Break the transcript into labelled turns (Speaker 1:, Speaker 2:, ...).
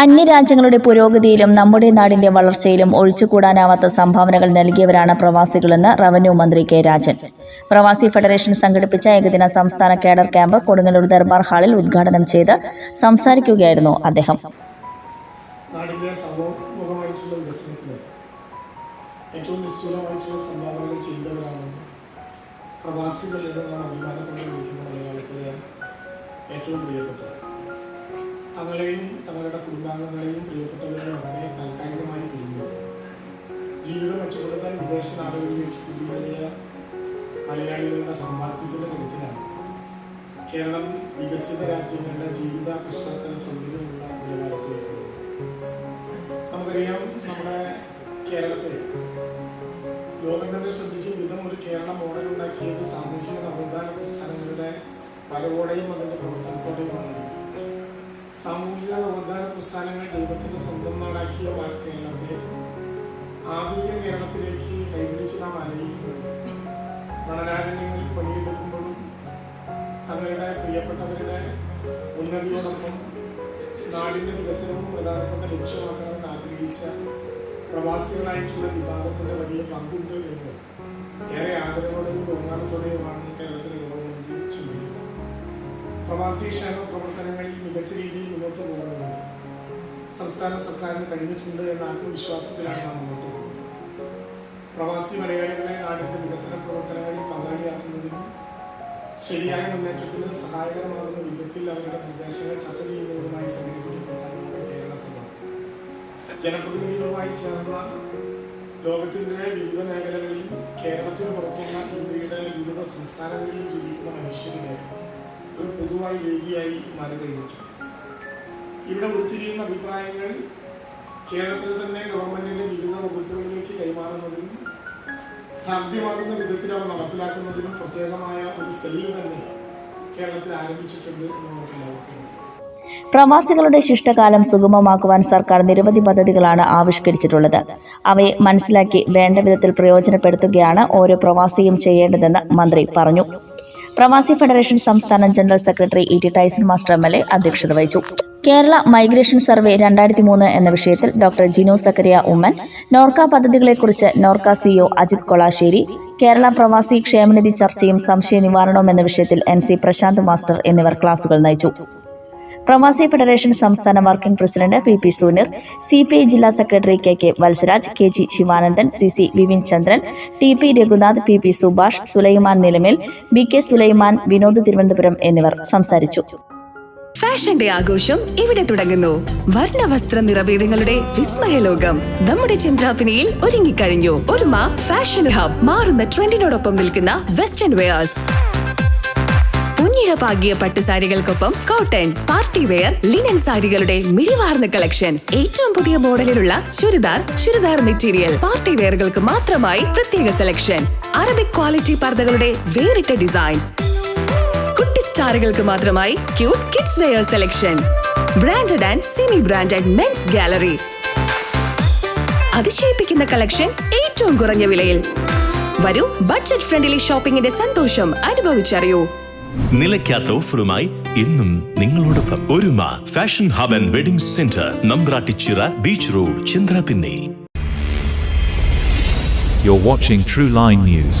Speaker 1: അന്യരാജ്യങ്ങളുടെ പുരോഗതിയിലും നമ്മുടെ നാടിന്റെ വളർച്ചയിലും ഒഴിച്ചുകൂടാനാവാത്ത സംഭാവനകൾ നൽകിയവരാണ് പ്രവാസികളെന്ന് റവന്യൂ മന്ത്രി കെ രാജൻ. പ്രവാസി ഫെഡറേഷൻ സംഘടിപ്പിച്ച ഏകദിന സംസ്ഥാന കേഡർ ക്യാമ്പ് കൊടുങ്ങല്ലൂർ ദർബാർ ഹാളിൽ ഉദ്ഘാടനം ചെയ്ത് സംസാരിക്കുകയായിരുന്നു അദ്ദേഹം.
Speaker 2: നാടിന്റെ ഏറ്റവും സംഭാവനകൾ ചെയ്തവരാണ് അഭിമാനത്തോടെ തങ്ങളെയും തങ്ങളുടെ കുടുംബാംഗങ്ങളെയും പ്രിയപ്പെട്ടവരെയും വളരെ താൽക്കാലികമായി പിരിഞ്ഞു. ജീവിതം മെച്ചപ്പെടുത്താൻ വിദേശ നാടുകളിലേക്ക് കുടിയേറിയ മലയാളികളുടെ സമ്പാദ്യത്തിന്റെ കരുത്തിലാണ് കേരളം വികസിത രാജ്യങ്ങളുടെ ജീവിത പശ്ചാത്തല സൗകര്യമുള്ള നിലവാരത്തിലേക്ക് നമുക്കറിയാം നമ്മുടെ കേരളത്തെ ലോകം തന്നെ ശ്രദ്ധിക്കും വിധം ഒരു കേരള മോഡൽ ഉണ്ടാക്കിയത് സാമൂഹിക നവോത്ഥാന പ്രസ്ഥാനങ്ങളുടെ വരവോടെയും അതിന്റെ പ്രവർത്തനത്തോടെയുമാണ്. സാമൂഹിക നവോത്ഥാന പ്രസ്ഥാനങ്ങൾ ദൈവത്തിന്റെ സ്വന്തം നാടാക്കിയ കേരളത്തെ ആധുനിക കേരളത്തിലേക്ക് കൈപിടിച്ച് നാം അലയിക്കുന്നത് മണലാരണ്യങ്ങളിൽ പണിയെടുക്കുമ്പോഴും തങ്ങളുടെ പ്രിയപ്പെട്ടവരുടെ ഉന്നതിയോടൊപ്പം നാടിന്റെ വികസനവും പ്രധാനപ്പെട്ട ലക്ഷ്യമാക്കണമെന്ന് ആഗ്രഹിച്ച പ്രവാസികളായിട്ടുള്ള വിഭാഗത്തിന്റെ വലിയ പങ്കുണ്ട് എന്ന് ഏറെ ആദരവോടെയും ബഹുമാനത്തോടെയുമാണ് കേരളത്തിലെ ഗവൺമെന്റ് ചിന്തിക്കുന്നത് പ്രവാസി ക്ഷേമ പ്രവർത്തനങ്ങളിൽ മികച്ച രീതിയിൽ മുന്നോട്ട് പോകുന്നതിന് സംസ്ഥാന സർക്കാരിന് കഴിഞ്ഞിട്ടുണ്ട് എന്ന ആത്മവിശ്വാസത്തിലാണ് നാം മുന്നോട്ട് പോകുന്നത്. പ്രവാസി മലയാളികളെ നാടിന്റെ വികസന പ്രവർത്തനങ്ങളിൽ പങ്കാളിയാക്കുന്നതിനും ശരിയായ മുന്നേറ്റത്തിന് സഹായകരമാകുന്ന വിധത്തിൽ അവരുടെ നിർദ്ദേശങ്ങൾ ചർച്ച ചെയ്യുന്നതിനുമായി സംഘടിപ്പിക്കപ്പെട്ട കേരള സഭ. ജനപ്രതിനിധികളുമായി ചേർന്ന ലോകത്തിന്റെ വിവിധ മേഖലകളിൽ കേരളത്തിന് പുറത്തുള്ള ഇന്ത്യയുടെ വിവിധ സംസ്ഥാനങ്ങളിൽ ജീവിക്കുന്ന മനുഷ്യരുടെ പൊതുവായ വേദിയായി മാറി കഴിഞ്ഞിട്ടുണ്ട്. ഇവിടെ ഉരുത്തിരിയുന്ന അഭിപ്രായങ്ങൾ കേരളത്തിൽ തന്നെ ഗവൺമെന്റിന്റെ വിവിധ വകുപ്പുകളിലേക്ക് കൈമാറുന്നതിനും സാധ്യമാകുന്ന വിധത്തിൽ അവ നടപ്പിലാക്കുന്നതിനും പ്രത്യേകമായ ഒരു സെല്ല് തന്നെ കേരളത്തിൽ ആരംഭിച്ചിട്ടുണ്ട് എന്ന് നമുക്ക്
Speaker 1: പ്രവാസികളുടെ ശിഷ്ടകാലം സുഗമമാക്കുവാൻ സർക്കാർ നിരവധി പദ്ധതികളാണ് ആവിഷ്കരിച്ചിട്ടുള്ളത്. അവയെ മനസ്സിലാക്കി വേണ്ട വിധത്തിൽ പ്രയോജനപ്പെടുത്തുകയാണ് ഓരോ പ്രവാസിയും ചെയ്യേണ്ടതെന്ന് മന്ത്രി പറഞ്ഞു. പ്രവാസി ഫെഡറേഷൻ സംസ്ഥാന general secretary E T Tyson master M L A അധ്യക്ഷത വഹിച്ചു. കേരള മൈഗ്രേഷൻ സർവേ രണ്ടായിരത്തി മൂന്ന് എന്ന വിഷയത്തിൽ ഡോക്ടർ ജിനോ സക്കരിയ ഉമ്മൻ നോർക്ക പദ്ധതികളെക്കുറിച്ച് നോർക്ക സിഒ അജിത് കൊളാശ്ശേരി കേരള പ്രവാസി ക്ഷേമനിധി ചർച്ചയും സംശയ നിവാരണവും എന്ന വിഷയത്തിൽ എൻ സി പ്രശാന്ത് മാസ്റ്റർ എന്നിവർ ക്ലാസുകൾ നയിച്ചു. പ്രവാസി ഫെഡറേഷൻ സംസ്ഥാന working president P P Sunir C P I ജില്ലാ secretary K K Valsaraj K G Sivanandan C C Vipin Chandran T P Raghunath P P Subhash Sulaiman Nilamel B K Sulaiman Vinod Thiruvananthapuram എന്നിവർ സംസാരിച്ചു.
Speaker 3: ഫാഷന്റെ ആഘോഷം ഇവിടെ തുടങ്ങുന്നു. വർണ വസ്ത്ര നിറവേദങ്ങളുടെ വിസ്മയ ലോകം നമ്മുടെ ചന്ദ്രാപിനിയിൽ ഒരുങ്ങിക്കഴിഞ്ഞു. ഒരുമ ഫാഷൻ ഹബ് മാറുന്ന ട്രെൻഡിനോടൊപ്പം നിൽക്കുന്ന വെസ്റ്റേൺ വെയേഴ്സ്. കുഞ്ഞിഴപ്പാകിയ പട്ടുസാരികൾക്കൊപ്പം കോട്ടൺ പാർട്ടി വെയർ ലിനൻ സാരികളുടെ മിഴിവാർന്ന കളക്ഷൻസ്. ഏറ്റവും പുതിയ മോഡലിലുള്ള ചുരിദാർ ചുരിദാർ മെറ്റീരിയൽ. പാർട്ടി വെയറുകൾക്ക് മാത്രമായി പ്രത്യേക സെലക്ഷൻ. അറബിക് ക്വാളിറ്റി പർദ്ദകളുടെ വേറിട്ട ഡിസൈൻസ്. കുട്ടി സ്റ്റാറുകൾക്ക് മാത്രമായി cute kids wear selection. Branded and semi branded men's gallery അതിശയിപ്പിക്കുന്ന കളക്ഷൻ ഏറ്റവും കുറഞ്ഞ വിലയിൽ. വരൂ ബഡ്ജറ്റ് ഫ്രണ്ട്ലി ഷോപ്പിംഗിന്റെ സന്തോഷം അനുഭവിച്ചറിയൂ.
Speaker 4: നിലയ്ക്കാത്ത ഓഫറുമായി ഇന്നും നിങ്ങളോടൊപ്പം Oruma fashion hub and wedding centre Nambrattichira beach road ചന്ദ്രപിന്നെ
Speaker 5: You're watching True Line News.